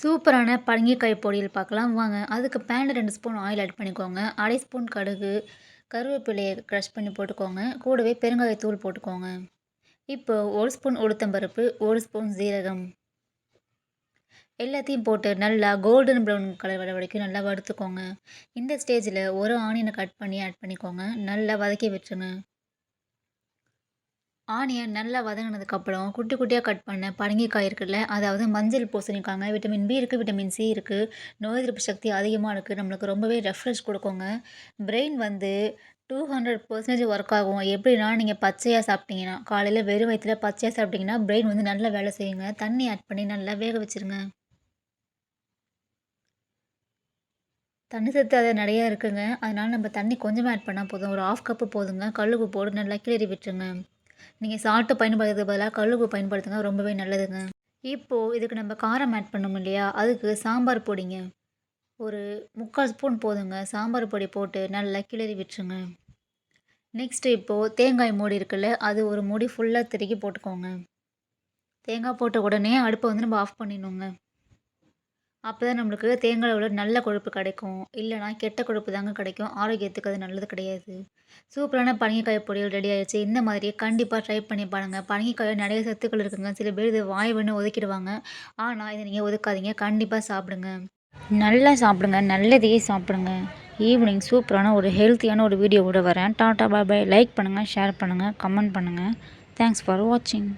சூப்பரான பரங்கிக்காய் பொரியல் பார்க்கலாம். வாங்க அதுக்கு பேனில் ரெண்டு ஸ்பூன் ஆயில் ஆட் பண்ணிக்கோங்க. அரை ஸ்பூன் கடுகு கருவேப்பிலையை க்ரஷ் பண்ணி போட்டுக்கோங்க. கூடவே பெருங்காயத்தூள் போட்டுக்கோங்க. இப்போ ஒரு ஸ்பூன் உளுத்தம்பருப்பு ஒரு ஸ்பூன் ஜீரகம் எல்லாத்தையும் போட்டு நல்லா கோல்டன் ப்ரௌன் கலர் வர வரைக்கும் நல்லா வறுத்துக்கோங்க. இந்த ஸ்டேஜில் ஒரு ஆனியனை கட் பண்ணி ஆட் பண்ணிக்கோங்க. நல்லா வதக்கி விட்டுருங்க ஆனியன் நல்லா வதங்கினதுக்கப்புறம் குட்டி குட்டியாக கட் பண்ண பரங்கிக்காய் இருக்குல்ல அதாவது மஞ்சள் பூசணிக்காங்க விட்டமின் பி இருக்குது விட்டமின் சி இருக்குது நோய் எதிர்ப்பு சக்தி அதிகமாக இருக்குது நம்மளுக்கு ரொம்பவே ரெஃப்ரெஷ் கொடுக்குங்க. பிரெயின் வந்து டூ ஹண்ட்ரட் பர்சன்டேஜ் ஒர்க் ஆகும். எப்படின்னா நீங்கள் பச்சையாக சாப்பிட்டீங்கன்னா காலையில் வெறும் வயிற்றுல பச்சையாக சாப்பிட்டீங்கன்னா பிரெயின் வந்து நல்லா வேலை செய்யுங்க. தண்ணி ஆட் பண்ணி நல்லா வேக வச்சுருங்க. தண்ணி சத்து அது நிறையா இருக்குங்க. அதனால் நம்ம தண்ணி கொஞ்சமாக ஆட் பண்ணால் போதும். ஒரு ஆஃப் கப்பு போதுங்க. கல்லுப்பு போட்டு நல்லா கிளறி விட்டுருங்க. நீங்கள் சால்ட்டு பயன்படுத்துறதுக்கு பதிலாக கழுவு பயன்படுத்துங்க ரொம்பவே நல்லதுங்க. இப்போது இதுக்கு நம்ம காரம் ஆட் பண்ணோம் இல்லையா? அதுக்கு சாம்பார் பொடிங்க. ஒரு முக்கால் ஸ்பூன் போதுங்க. சாம்பார் பொடி போட்டு நல்லா கிளறி விட்டுருங்க. நெக்ஸ்ட்டு இப்போது தேங்காய் மூடி இருக்குல்ல அது ஒரு மூடி ஃபுல்லாக திருக்கி போட்டுக்கோங்க. தேங்காய் போட்ட உடனே அடுப்பை வந்து நம்ம ஆஃப் பண்ணிடணுங்க. அப்போ தான் நம்மளுக்கு தேங்காயோட நல்ல கொழுப்பு கிடைக்கும். இல்லைனா கெட்ட கொழுப்பு தாங்க கிடைக்கும். ஆரோக்கியத்துக்கு அது நல்லது கிடையாது. சூப்பரான பரங்கிக்காய் பொரியல் ரெடி ஆயிடுச்சு. இந்த மாதிரி கண்டிப்பாக ட்ரை பண்ணி பாருங்கள் பரங்கிக்காயில் நிறைய சத்துக்கள் இருக்குங்க. சில பேர் இது வாய் ஒதுக்கிடுவாங்க. ஆனால் இதை நீங்கள் ஒதுக்காதீங்க. கண்டிப்பாக சாப்பிடுங்க. நல்லா சாப்பிடுங்க. நல்லதையே சாப்பிடுங்க. ஈவினிங் சூப்பரான ஒரு ஹெல்த்தியான ஒரு வீடியோவோட வரேன். டாட்டா பாய் லைக் பண்ணுங்கள் ஷேர் பண்ணுங்கள் கமெண்ட் பண்ணுங்கள் தேங்க்ஸ் ஃபார் வாட்சிங்